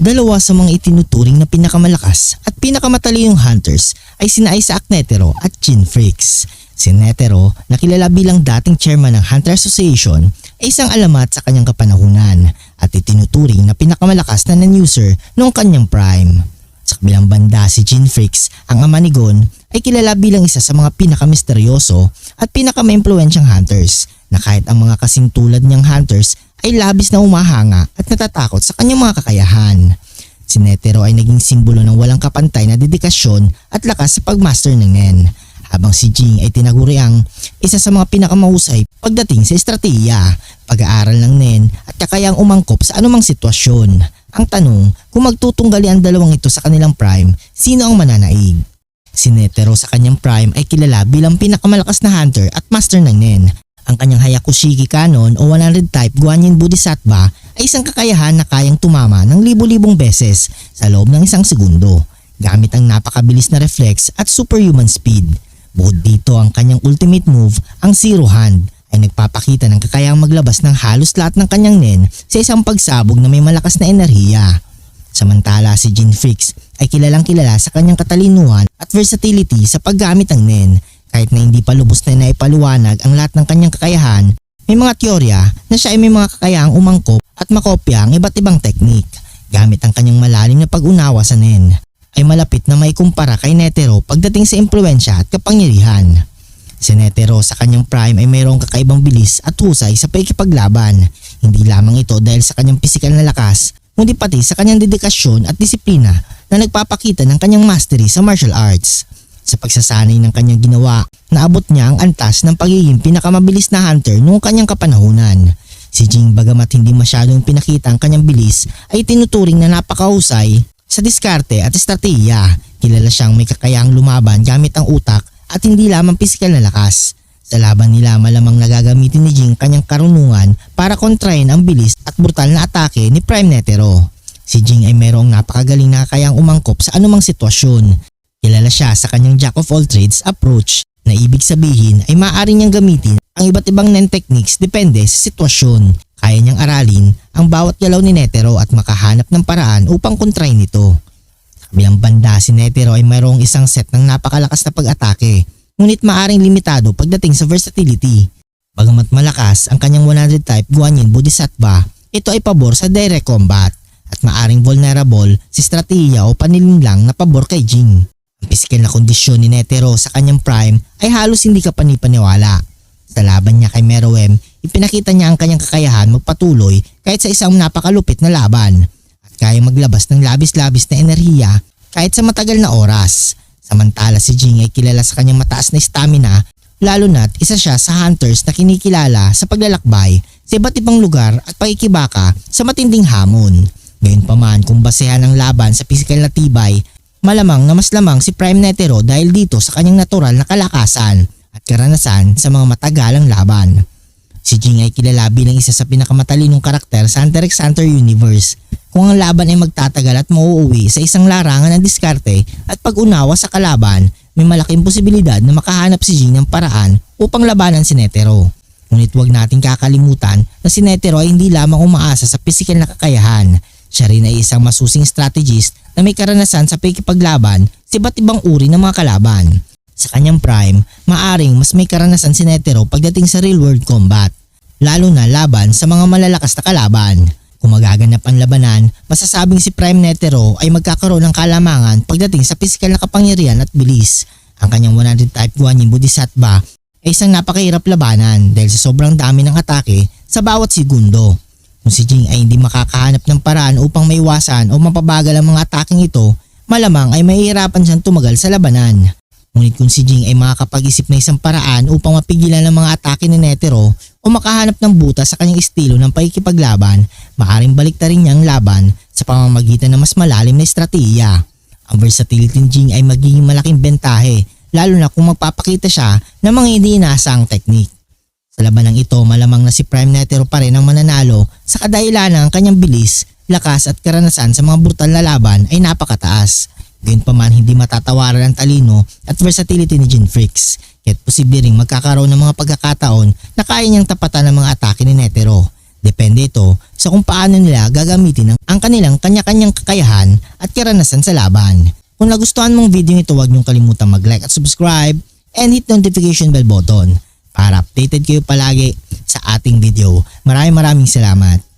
Dalawa sa mga itinuturing na pinakamalakas at pinakamatalinong hunters ay sina Isaac Netero at Chin Freaks. Si Netero, na kilala bilang dating chairman ng Hunter Association, ay isang alamat sa kanyang kapanahunan at itinuturing na pinakamalakas na non-user noong kanyang prime. Sa kabilang banda si Chin Freaks, ang ama ni Gon, ay kilala bilang isa sa mga pinakamisteryoso at pinakama-impluensyang hunters na kahit ang mga kasing tulad niyang hunters ay labis na umahanga at natatakot sa kanyang mga kakayahan. Si Netero ay naging simbolo ng walang kapantay na dedikasyon at lakas sa pagmaster ng Nen, habang si Jing ay tinaguri ang isa sa mga pinakamahusay pagdating sa estratehiya, pag-aaral ng Nen at kakayang umangkop sa anumang sitwasyon. Ang tanong, kung magtutunggali ang dalawang ito sa kanilang prime, sino ang mananaig? Si Netero sa kanyang prime ay kilala bilang pinakamalakas na hunter at master ng Nen ang kanyang Hayakushiki Canon o 100 type Guanyin Bodhisattva ay isang kakayahan na kayang tumama ng libo-libong beses sa loob ng isang segundo gamit ang napakabilis na reflex at superhuman speed. Bukod dito ang kanyang ultimate move, ang Zero Hand, ay nagpapakita ng kakayang maglabas ng halos lahat ng kanyang nen sa isang pagsabog na may malakas na enerhiya. Samantala si Jin Freaks ay kilalang kilala sa kanyang katalinuhan at versatility sa paggamit ng nen kahit na hindi pa lubos na naipaliwanag ang lahat ng kanyang kakayahan, may mga teorya na siya ay may mga kakayahang umangkop at makopya ang iba't ibang teknik. Gamit ang kanyang malalim na pag-unawa sa Nen, ay malapit na may kumpara kay Netero pagdating sa impluensya at kapangyarihan. Si Netero sa kanyang prime ay mayroong kakaibang bilis at husay sa pakikipaglaban. Hindi lamang ito dahil sa kanyang pisikal na lakas, kundi pati sa kanyang dedikasyon at disiplina na nagpapakita ng kanyang mastery sa martial arts. Sa pagsasanay ng kanyang ginawa, naabot niya ang antas ng pagiging pinakamabilis na hunter noong kanyang kapanahunan. Si Jing bagamat hindi masyadong pinakita ang kanyang bilis ay tinuturing na napakahusay sa diskarte at estratehiya. Kilala siyang may kakayang lumaban gamit ang utak at hindi lamang pisikal na lakas. Sa laban nila malamang nagagamitin ni Jing kanyang karunungan para kontrahin ang bilis at brutal na atake ni Prime Netero. Si Jing ay mayroong napakagaling na kakayang umangkop sa anumang sitwasyon Kilala siya sa kanyang jack of all trades approach na ibig sabihin ay maaari niyang gamitin ang iba't ibang nen techniques depende sa sitwasyon. Kaya niyang aralin ang bawat galaw ni Netero at makahanap ng paraan upang kontrahin ito. Sa kabilang banda si Netero ay mayroong isang set ng napakalakas na pag-atake ngunit maaring limitado pagdating sa versatility. Bagamat malakas ang kanyang 100 type Guanyin Bodhisattva, ito ay pabor sa direct combat at maaring vulnerable si strategiya o panilinlang na pabor kay Jing. Ang pisikal na kondisyon ni Netero sa kanyang prime ay halos hindi ka panipaniwala. Sa laban niya kay Meruem, ipinakita niya ang kanyang kakayahan magpatuloy kahit sa isang napakalupit na laban at kaya maglabas ng labis-labis na enerhiya kahit sa matagal na oras. Samantala si Jing ay kilala sa kanyang mataas na stamina lalo na't isa siya sa hunters na kinikilala sa paglalakbay sa iba't ibang lugar at pakikibaka sa matinding hamon. Gayunpaman kung basehan ang laban sa pisikal na tibay Malamang na mas lamang si Prime Netero dahil dito sa kanyang natural na kalakasan at karanasan sa mga matagalang laban. Si Jing ay kilala bilang isa sa pinakamatalinong karakter sa Hunter x Hunter Universe kung ang laban ay magtatagal at mauuwi sa isang larangan ng diskarte at pag-unawa sa kalaban, may malaking posibilidad na makahanap si Jing ng paraan upang labanan si Netero. Ngunit huwag nating kakalimutan na si Netero ay hindi lamang umaasa sa pisikal na kakayahan siya rin ay isang masusing strategist na may karanasan sa pakikipaglaban sa iba't ibang uri ng mga kalaban. Sa kanyang prime, maaring mas may karanasan si Netero pagdating sa real world combat, lalo na laban sa mga malalakas na kalaban. Kung magaganap ang labanan, masasabing si Prime Netero ay magkakaroon ng kalamangan pagdating sa pisikal na kapangyarihan at bilis. Ang kanyang 100 type Guanyin Bodhisattva ay isang napakahirap labanan dahil sa sobrang dami ng atake sa bawat segundo. Kung si Jing ay hindi makakahanap ng paraan upang maiwasan o mapabagal ang mga ataking ito, malamang ay mahihirapan siyang tumagal sa labanan. Ngunit kung si Jing ay makakapag-isip na isang paraan upang mapigilan ang mga atake ni Netero o makahanap ng butas sa kanyang estilo ng pakikipaglaban, maaaring baliktarin niya ang laban sa pamamagitan ng mas malalim na estratehiya. Ang versatility ni Jing ay magiging malaking bentahe lalo na kung magpapakita siya ng mga hindi inaasang teknik. Sa labanang ito, malamang na si Prime Netero pa rin ang mananalo sa kadahilan ng kanyang bilis, lakas at karanasan sa mga brutal na laban ay napakataas. Gayunpaman hindi matatawaran ang talino at versatility ni Jin Freaks. Kaya't posible ring magkakaroon ng mga pagkakataon na kaya niyang tapatan ng mga atake ni Netero. Depende ito sa kung paano nila gagamitin ang kanilang kanya-kanyang kakayahan at karanasan sa laban. Kung nagustuhan mong video nito huwag niyong kalimutang mag-like at subscribe and hit notification bell button para updated kayo palagi sa ating video. Maraming maraming salamat.